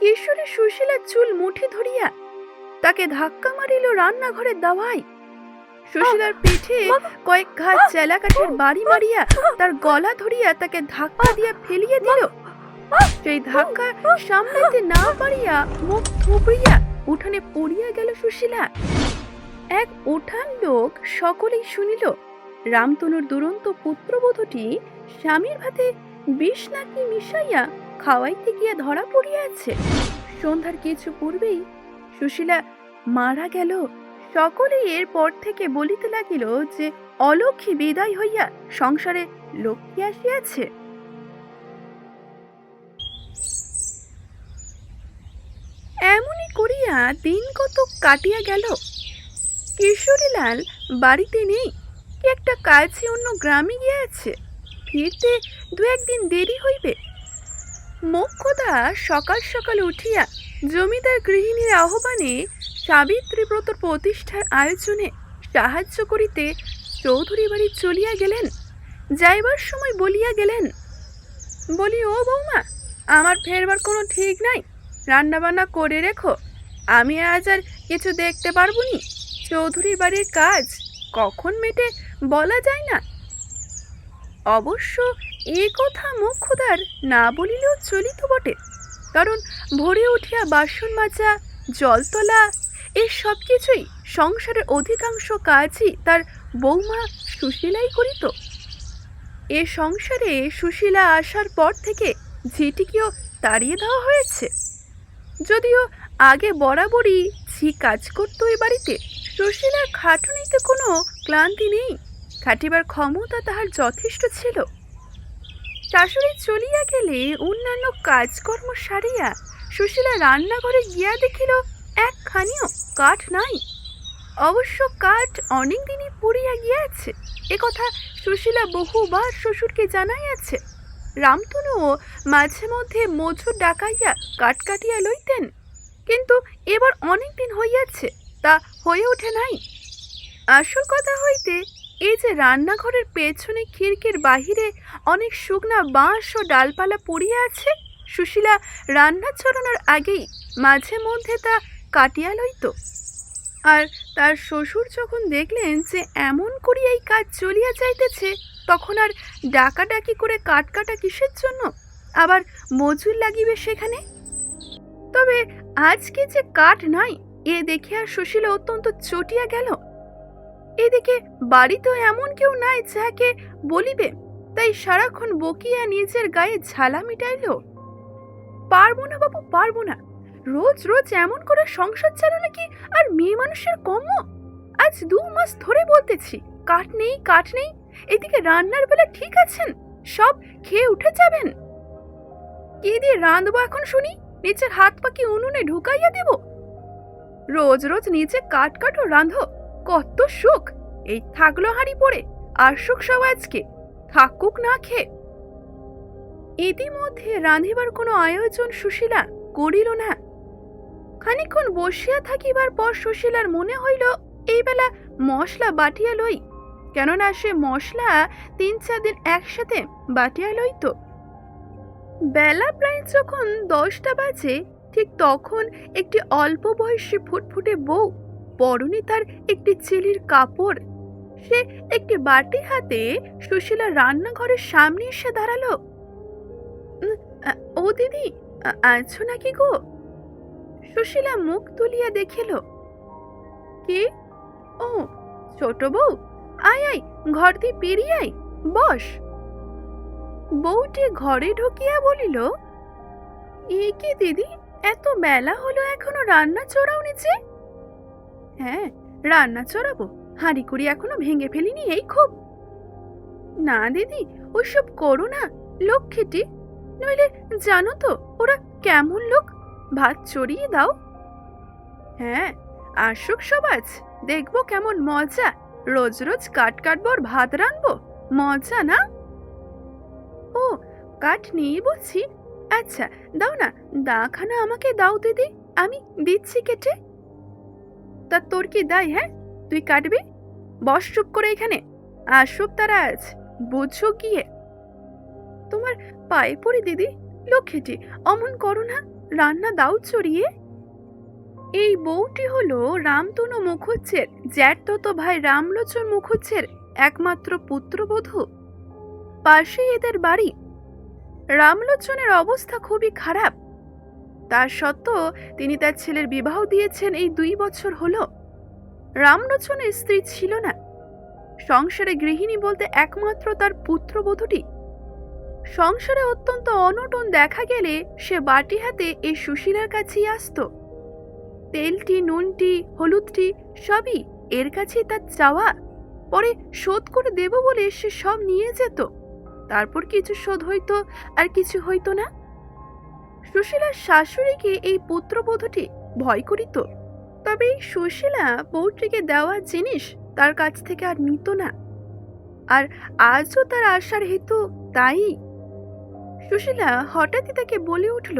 কিশোরী সুশীলা চুল মুঠি ধরিয়া তাকে ধাক্কা মারিল রান্নাঘরের দাওয়াই সুশীলার পিঠে কয়েক ঘাত চেলা কাঠের বাড়ি মারিয়া তার গলা ধরিয়া তাকে ধাক্কা দিয়া ফেলিয়ে দিল। সেই ধাক্কা সামলাইতে না পারিয়া মুখ থুবড়িয়া উঠানে পড়িয়া গেল সুশীলা। এক উঠান লোক সকলেই শুনিল, রামতনুর দুরন্ত পুত্রবধূটি স্বামীর ভাতে বিষ নাকি মিশাইয়া খাওয়াইতে গিয়া ধরা পড়িয়াছে। সন্ধ্যার কিছু পূর্বেই সুশীলা মারা গেল। সকলেই এরপর থেকে বলিতে লাগিল যে অলক্ষী বিদায় হইয়া সংসারে লক্ষ্মী আসিয়াছে। এমনই করিয়া দিন কত কাটিয়া গেল। কিশোরীলাল বাড়িতে নেই একটা কাছে অন্য গ্রামে গিয়াছে। ফিরতে দু একদিন দেরি হইবে। মোক্ষদা সকাল সকাল উঠিয়া জমিদার গৃহিণীর আহ্বানে সাবিত্রী ব্রত প্রতিষ্ঠার আয়োজনে সাহায্য করিতে চৌধুরী বাড়ি চলিয়া গেলেন। যাইবার সময় বলিয়া গেলেন বলি ও বৌমা আমার ফেরবার কোনো ঠিক নাই। রান্নাবান্না করে রেখো। আমি আজ আর কিছু দেখতে পারব নি চৌধুরীর বাড়ির কাজ কখন মেটে বলা যায় না। অবশ্য এ কথা মুখদার না বলিলেও চলিত বটে। কারণ ভোরে উঠিয়া বাসন মাজা, জল তোলা এই সব কিছুই সংসারের অধিকাংশ কাজই তার বৌমা সুশীলাই করিত। এ সংসারে সুশীলা আসার পর থেকে ঝিটিকেও তাড়িয়ে দেওয়া হয়েছে। যদিও আগে বরাবরই ঝি কাজ করতো এ বাড়িতে, সুশীলার খাটুনিতে কোনো ক্লান্তি নেই। খাটিবার ক্ষমতা তাহার যথেষ্ট ছিল। শাশুড়ি চলিয়া গেলে অন্যান্য কাজকর্ম সারিয়া সুশীলা রান্নাঘরে গিয়া দেখিল, একখানিও কাঠ নাই। অবশ্য কাঠ অনেক দিনই পুড়িয়া গিয়াছে। একথা সুশীলা বহুবার শ্বশুরকে জানাইয়াছে। রামতনুও মাঝে মধ্যে মজুর ডাকাইয়া কাঠ কাটিয়া লইতেন। কিন্তু এবার অনেক দিন হইয়াছে, তা হয়ে ওঠে নাই। আসল কথা হইতে এই যে রান্নাঘরের পেছনে খিড়কির বাহিরে অনেক শুকনা বাঁশ ও ডালপালা পড়িয়া আছে, সুশীলা রান্না চড়ানোর আগেই মাঝে মধ্যে তা কাটিয়া লইত আর তার শ্বশুর যখন দেখলেন যে এমন করিয়া এই কাজ চলিয়া যাইতেছে, তখন আর ডাকাডাকি করে কাট কাটা কিসের জন্য? আবার মজুর লাগিবে সেখানে? তবে আজকে যে কাঠ নাই, এ দেখে আর সুশীলা অত্যন্ত চটিয়া গেল। এদিকে বাড়িতেও এমন কেউ নাই যাকে বলিবে, তাই সারাক্ষণ বকিয়া নিজের গায়ে ঝালা মিটাইল। পারব না বাবু পারব না। রোজ রোজ এমন করে সংসার চালানো কি আর মেয়ে মানুষের কম্য আজ দু মাস ধরে বলতেছি, কাঠ নেই কাঠ নেই। এদিকে রান্নার বেলা ঠিক আছেন, সব খেয়ে উঠে যাবেন। কি দিয়ে রাঁধবো এখন শুনি? নিচের হাত পা কি উনুনে ঢুকাইয়া দেব? রোজ রোজ নিচে কাট কাটো, রাঁধো। কত সুখ। এই থাকল হাঁড়ি পড়ে আর সুখ সব আজকে। থাকুক না খেয়ে। ইতিমধ্যে রাঁধিবার কোনো আয়োজন সুশীলা করিল না। খানিক্ষণ বসিয়া থাকিবার পর সুশীলার মনে হইল, এই বেলা মশলা বাটিয়া লই। কেননা সে মশলা তিন চার দিন একসাথে বাটিয়া লইত বেলা প্রায় যখন দশটা বাজে, ঠিক তখন একটি অল্প বয়সী ফুটফুটে বউ পরনে তার একটি চিলির কাপড়। সে একটি বাটি হাতে সুশীলা রান্নাঘরের সামনে এসে দাঁড়াল। ও দিদি আছো নাকি গো? সুশীলা মুখ তুলিয়া দেখিল। কি? ও, ছোট বউ? আয় আয় ঘর দিয়ে পেরিয়ে আয়, বস। বউটি ঘরে ঢুকিয়া বলিল, এ কি দিদি, এত বেলা হলো এখনও রান্না চড়াও নিচে হ্যাঁ রান্না চড়াবো। হাঁড়ি কুড়ি এখনও ভেঙে ফেলিনি এই খুব। না দিদি, ওসব করো না, লক্ষ্মীটি। নইলে জানো তো, ওরা কেমন লোক। ভাত চড়িয়ে দাও। হ্যাঁ আসুক সবাজ, দেখব কেমন মজা। রোজ রোজ কাট কাটবর ভাত রানবো মজা না? ও, কাঠ নিয়ে বলছি। আচ্ছা দাও না দাখানা আমাকে দাও দিদি, আমি দিচ্ছি কেটে। তা তোর কি দায় হ্যাঁ? তুই কাটবি? বস চুপ করে এখানে। আসুক তারা আজ বুঝছ গিয়ে তোমার পায়ে পড়ি, দিদি? লক্ষ্মীটি, অমন করো না, রান্না দাও চড়িয়ে। এই বউটি হলো রামতনু মুখুজ্জের জ্যাঠতো ভাই রামলোচন মুখুজ্জের একমাত্র পুত্রবধূ। পাশেই এদের বাড়ি। রামলোচনের অবস্থা খুবই খারাপ। তার সত্ত্বেও তিনি তার ছেলের বিবাহ দিয়েছেন এই দুই বছর হল। রামলোচনের স্ত্রী ছিল না। সংসারে গৃহিণী বলতে একমাত্র তার পুত্রবধূটি। সংসারে অত্যন্ত অনটন দেখা গেলে সে বাটি হাতে এই সুশীলার কাছেই আসত। তেলটি, নুনটি, হলুদটি সবই এর কাছেই তার চাওয়া। পরে শোধ করে দেব বলে সে সব নিয়ে যেত। তারপর কিছু শোধ হইতো আর কিছু হইতো না। সুশীলার শাশুড়িকে এই পুত্রবধূটি ভয় করিত। তবে এই সুশীলা বউটিকে দেওয়া জিনিস তার কাছ থেকে আর নিত না। আর আজও তার আশার হেতু তাই। সুশীলা হঠাৎই তাকে বলে উঠল,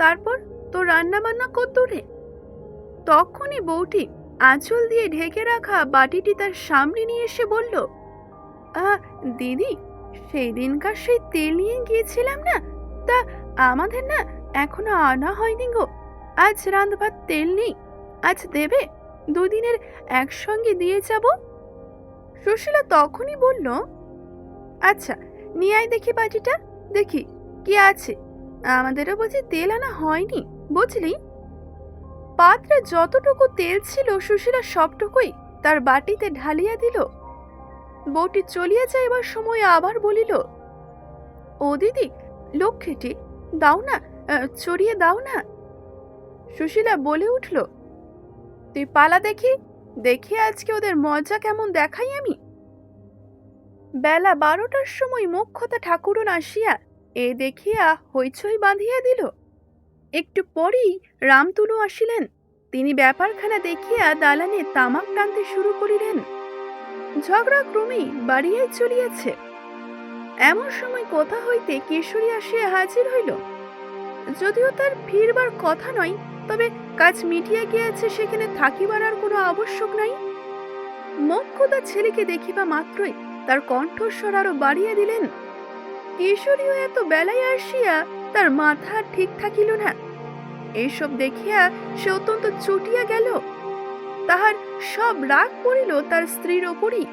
তারপর তো রান্না বান্না রে তখনই বউটি আঁচল দিয়ে ঢেকে রাখা বাটিটি তার সামনে নিয়ে এসে বলল দিদি সেই দিনকার সেই তেল নিয়ে গিয়েছিলাম না? তা আমাদের না এখনও আনা হয়নি গো। আজ রাঁধবার তেল নেই। আজ দেবে? দুদিনের একসঙ্গে দিয়ে যাব? সুশীলা তখনই বলল আচ্ছা নিয়ে আয় দেখি বাটিটা। দেখি, কি আছে? আমাদেরও বুঝি তেল আনা হয়নি, বুঝলি? পাত্রে যতটুকু তেল ছিল, সুশীলা সবটুকুই তার বাটিতে ঢালিয়া দিল। বউটি চলিয়া যাইবার সময় আবার বলিল, ও দিদি, লক্ষ্মীটি দাও না চড়িয়ে দাও না। সুশীলা বলে উঠল, তুই পালা দেখি দেখি আজকে ওদের মজা কেমন দেখাই আমি? বেলা বারোটার সময় মোক্ষতা ঠাকুরন আসিয়া এ দেখিয়া হইচই বাঁধিয়া দিল। একটু পরেই রামতুলু আসিলেন। তিনি ব্যাপারখানা দেখিয়া দালানে তামাক টানতে শুরু করিলেন। ঝগড়া ক্রমেই বাড়িয়াই চলিয়াছে। এমন সময় কোথা হইতে কিশোরী আসিয়া হাজির হইল? যদিও তার ফিরবার কথা নয়, তবে কাজ মিটিয়া গিয়াছে, সেখানে থাকিবার আর কোনো আবশ্যক নাই। মোক্ষদা ছেলেকে দেখিবা মাত্রই তার কণ্ঠস্বর আরও বাড়িয়ে দিলেন। কিশোরীও এত বেলায় আসিয়া তার মাথা ঠিক থাকিল না। এইসব দেখিয়া সে অত্যন্ত চটিয়া গেল। তাহার সব রাগ পড়িল তার স্ত্রীর ওপরই।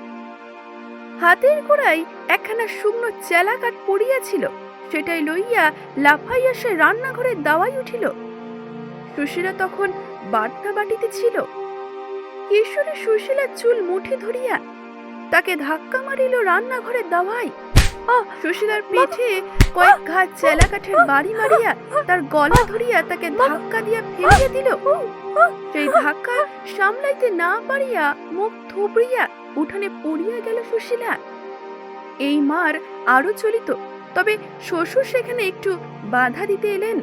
হাতের গোড়ায় একখানা শুকনো চেলা কাঠ পড়িয়াছিল, সেটাই লইয়া লাফাইয়া সে রান্নাঘরের দাওয়াই উঠিল। সুশীলা তখন বাটনা বাটিতে ছিল। কিশোরী সুশীলা চুল মুঠি ধরিয়া তাকে ধাক্কা মারিল রান্নাঘরের দাওয়াই সুশীলার পিঠে কয়েক ঘাট চেলা কাঠের বাড়ি মারিয়া তার গলা ধরিয়া তাকে ধাক্কা দিয়া ফেলিয়া দিল। সেই ধাক্কা সামলাইতে না পারিয়া মুখ থুবড়িয়া উঠানে পড়িয়া গেল সুশীলা। এই মার আরও চলিত, তবে শ্বশুর সেখানে একটু বাধা দিতে এলেন।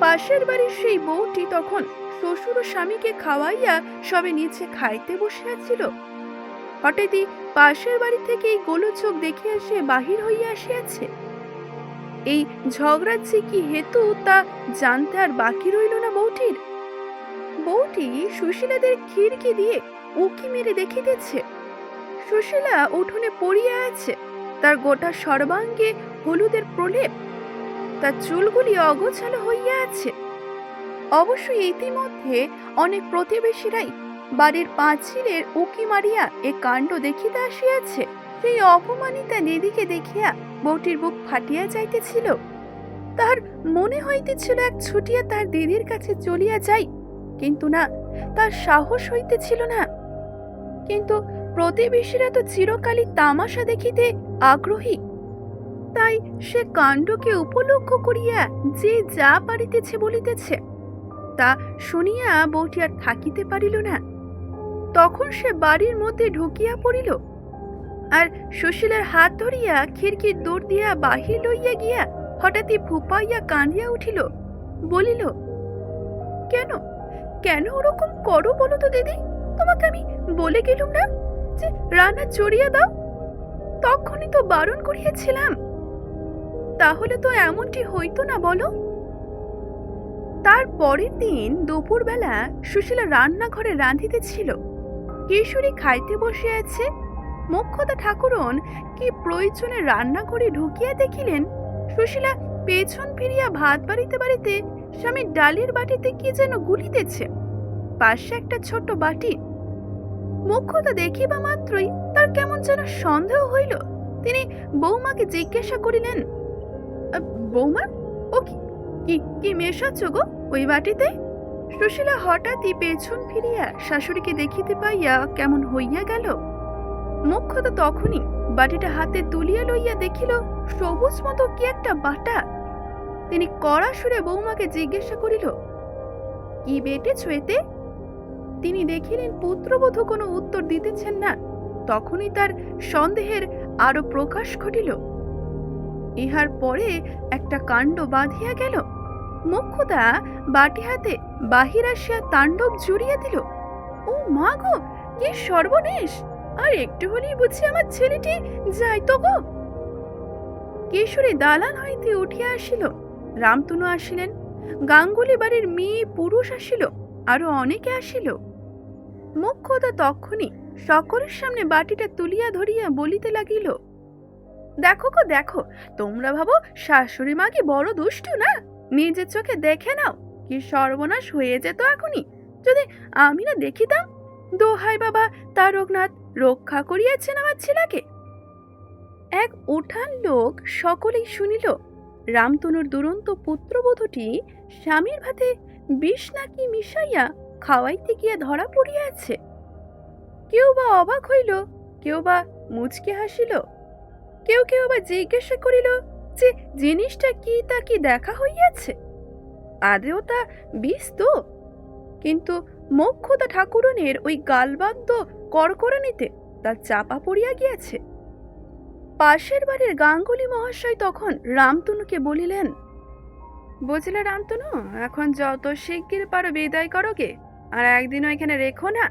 পাশের বাড়ির সেই বউটি তখন শ্বশুর ও স্বামীকে খাওয়াইয়া সবে নিচে খাইতে বসিয়াছিল। হঠাৎই পাশের বাড়ি থেকে এই গোলচোখ দেখিয়া সে বাহির হইয়া আসিয়াছে। এই ঝগড়ার যে কি হেতু, তা জানতে আর বাকি রইল না বউটির। বউটি সুশীলাদের খিড়কি দিয়ে উকি মেরে দেখিতেছে। সুশীলা উঠোনে পড়িয়া আছে, তার গোটা সর্বাঙ্গে হলুদের প্রলেপ, তার চুলগুলি অগোছালো হইয়া আছে। অবশ্যই ইতিমধ্যে অনেক প্রতিবেশীরাই বাড়ির পাঁচিলের উকি মারিয়া এ কাণ্ড দেখিতে আসিয়াছে। সেই অপমানিতা দিদিকে দেখিয়া বউটির বুক ফাটিয়া যাইতেছিল। তার মনে হইতেছিল এক ছুটিয়া তার দিদির কাছে চলিয়া যাই, কিন্তু না, তার সাহস হইতেছিল না। কিন্তু প্রতিবেশীরা তো চিরকালই তামাশা দেখিতে আগ্রহী। তাই সে কাণ্ডকে উপলক্ষ করিয়া যে যা পারিতেছে বলিতেছে, তা শুনিয়া বউটি আর থাকিতে পারিল না। তখন সে বাড়ির মধ্যে ঢুকিয়া পড়িল আর সুশীলের হাত ধরিয়া খিড়কির দৌড় দিয়া বাহির লইয়া গিয়া হঠাৎই ফুপাইয়া কাঁদিয়া উঠিল, বলিল, কেন? কেন ওরকম করো বলো তো দিদি? তোমাকে আমি বলে গেলুম না যে রান্না চড়িয়ে দাও? তখনই তো বারণ করিয়াছিলাম। তাহলে তো এমনটি হইতো না বলো। তার পরের দিন দুপুরবেলা সুশীলা রান্নাঘরে রাঁধিতেছিল কিশোরী খাইতে বসে আছে। মোক্ষদা ঠাকুরন কি প্রয়োজনে রান্নাঘরে ঢুকিয়া দেখিলেন? সুশীলা পেছন ফিরিয়া ভাত বাড়িতে বাড়িতে স্বামী ডালের বাটিতে কি যেন গুলিতেছে। পাশে একটা ছোট্ট বাটি। মুখ্যতা দেখিবা মাত্রই তার কেমন যেন সন্দেহ হইল। তিনি বৌমাকে জিজ্ঞাসা করিলেন "আ, বৌমা ও কি কি মেশাচ্ছ গো ওই বাটিতে? সুশীলা হঠাৎই পেছন ফিরিয়া শাশুড়িকে দেখিতে পাইয়া কেমন হইয়া গেল। মুখ্যত তখনই বাটিটা হাতে তুলিয়া লইয়া দেখিল সবুজ মতো কি একটা বাটা। তিনি কড়া সুরে বৌমাকে জিজ্ঞাসা করিল কি বেটেছ এতে? তিনি দেখিলেন পুত্রবধূ কোনো উত্তর দিতেছেন না। তখনই তার সন্দেহের আরও প্রকাশ ঘটিল। ইহার পরে একটা কাণ্ড বাঁধিয়া গেল। মুখ্যদা বাটি হাতে বাহির আসিয়া তাণ্ডব জুড়িয়া দিল। ও মা গো, কি সর্বনেশ! আর একটু হলেই বুঝি আমার ছেলেটি যাই যাইতো গো? কিশোরী দালান হইতে উঠিয়া আসিল। রামতনু আসিলেন। গাঙ্গুলি বাড়ির মেয়ে পুরুষ আসিল। আরও অনেকে আসিল। মুখ্যতা তক্ষণি সকলের সামনে বাটিটা তুলিয়া ধরিয়া বলিতে লাগিল, দেখো গো, দেখো, তোমরা ভাবো শাশুড়ি মা কি বড় দুষ্টু না? নিজের চোখে দেখে নাও, কি সর্বনাশ হয়ে যেত এখনই। যদি আমি না দেখিতাম, দোহাই বাবা তারকনাথ রক্ষা করিয়াছেন আমার ছেলেকে? এক উঠান লোক সকলেই শুনিল, রামতনুর দুরন্ত পুত্রবধূটি স্বামীর ভাতে বিষ নাকি মিশাইয়া খাওয়াইতে গিয়া ধরা পড়িয়াছে। কেউ বা অবাক হইল, কেউ বা মুচকে হাসিল, কেউ কেউ বা জিজ্ঞাসা করিল যে, জিনিসটা কি তা কি দেখা হইয়াছে? আদেও তা বিষ তো কিন্তু মোক্ষদা ঠাকুরনের ওই গালবাদ্য করকরানিতে তা চাপা পড়িয়া গিয়াছে। পাশের বাড়ির গাঙ্গুলি মহাশয় তখন রামতনুকে বলিলেন, বুঝলে রামতনু, এখন যত শিগগির পারো বিদায় করো গে আর একদিনও এখানে রেখো না।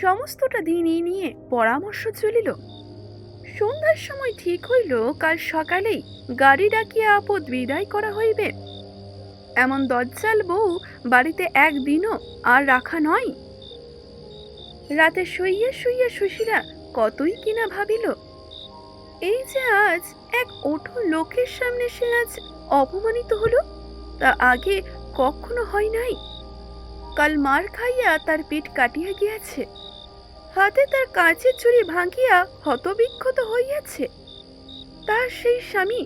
সমস্তটা দিন এই নিয়ে পরামর্শ চলিল। সন্ধ্যার সময় ঠিক হইল, কাল সকালেই গাড়ি ডাকিয়া আপদ বিদায় করা হইবে। এমন দজ্জাল বউ বাড়িতে একদিনও আর রাখা নয়। রাতে শুইয়া শুইয়া সুশীলা কতই কিনা ভাবিল। এই যে আজ এক ওঠো লোকের সামনে সে আজ অপমানিত হলো, তা আগে কখনো হয় নাই। কাল মার খাইয়া তার পেট কাটিয়া গিয়াছে। হাতে তার কাঁচের চুরি ভাঙিয়া হতবিক্ষত হইয়াছে। তার সেই স্বামী,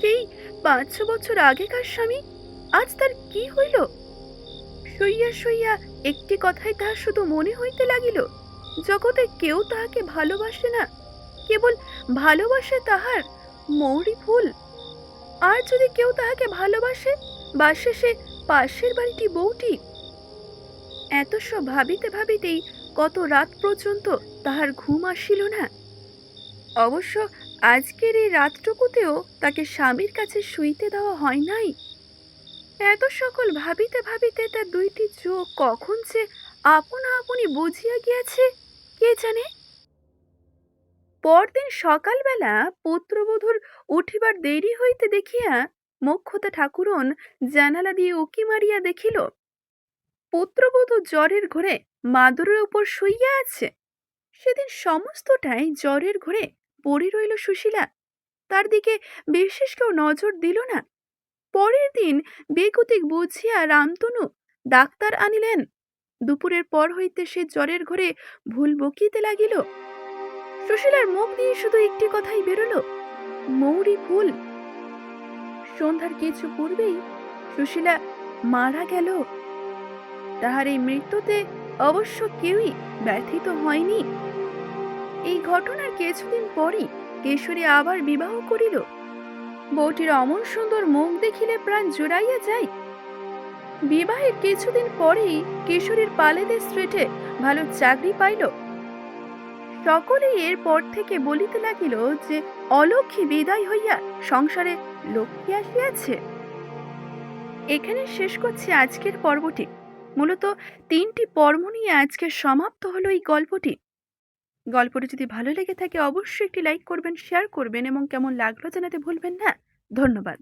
সেই পাঁচ ছ বছর আগেকার স্বামী, আজ তার কি হইল? শুইয়া শুইয়া একটি কথাই তাহার শুধু মনে হইতে লাগিল, জগতে কেউ তাহাকে ভালোবাসে না, কেবল ভালোবাসে তাহার মৌরি ফুল। আর যদি কেউ তাহাকে ভালোবাসে বাসে সে পাশের বাড়িটি বউটি এত সব ভাবিতে ভাবিতেই কত রাত পর্যন্ত তাহার ঘুম আসিল না। অবশ্য আজকের এই রাতটুকুতেও তাকে স্বামীর কাছে শুইতে দেওয়া হয় নাই। এত সকল ভাবিতে ভাবিতে তার দুইটি চোখ কখন যে আপনা আপনি বুঝিয়া গিয়াছে, কে জানে? পরদিন সকালবেলা পুত্রবধূর উঠিবার দেরি হইতে দেখিয়া মোক্ষতা ঠাকুরন জানালা দিয়ে উকি মারিয়া দেখিল পুত্রবধূ জ্বরের ঘরে মাদুরের উপর শুইয়া আছে। সেদিন সমস্তটাই জ্বরের ঘরে পড়ে রইল সুশীলা। তার দিকে বিশেষ কেউ নজর দিল না। পরের দিন বেকুতিক বুঝিয়া রামতনু ডাক্তার আনিলেন। দুপুরের পর হইতে সে জ্বরের ঘরে ভুল বকিতে লাগিল। সুশীলার মুখ দিয়ে শুধু একটি কথাই বেরোলো, মৌরি ফুল। সন্ধ্যার কিছু পূর্বেই সুশীলা মারা গেল। তাহার এই মৃত্যুতে অবশ্য কেউই ব্যথিত হয়নি। এই ঘটনার কিছুদিন পরই কেশরী আবার বিবাহ করিল। বউটির অমন সুন্দর মুখ দেখিলে প্রাণ জুড়াইয়া যায়। বিবাহের কিছুদিন পরেই কিশোরীর পালেদের স্ট্রিটে ভালো চাকরি পাইল। সকলেই এরপর থেকে বলিতে লাগিল যে অলক্ষী বিদায় হইয়া সংসারে লক্ষ্মী আসিয়াছে। এখানে শেষ করছি আজকের পর্বটি। মূলত তিনটি পর্ব নিয়ে আজকে সমাপ্ত হলো এই গল্পটি। গল্পটি যদি ভালো লেগে থাকে, অবশ্যই একটি লাইক করবেন, শেয়ার করবেন এবং কেমন লাগল জানাতে ভুলবেন না। ধন্যবাদ।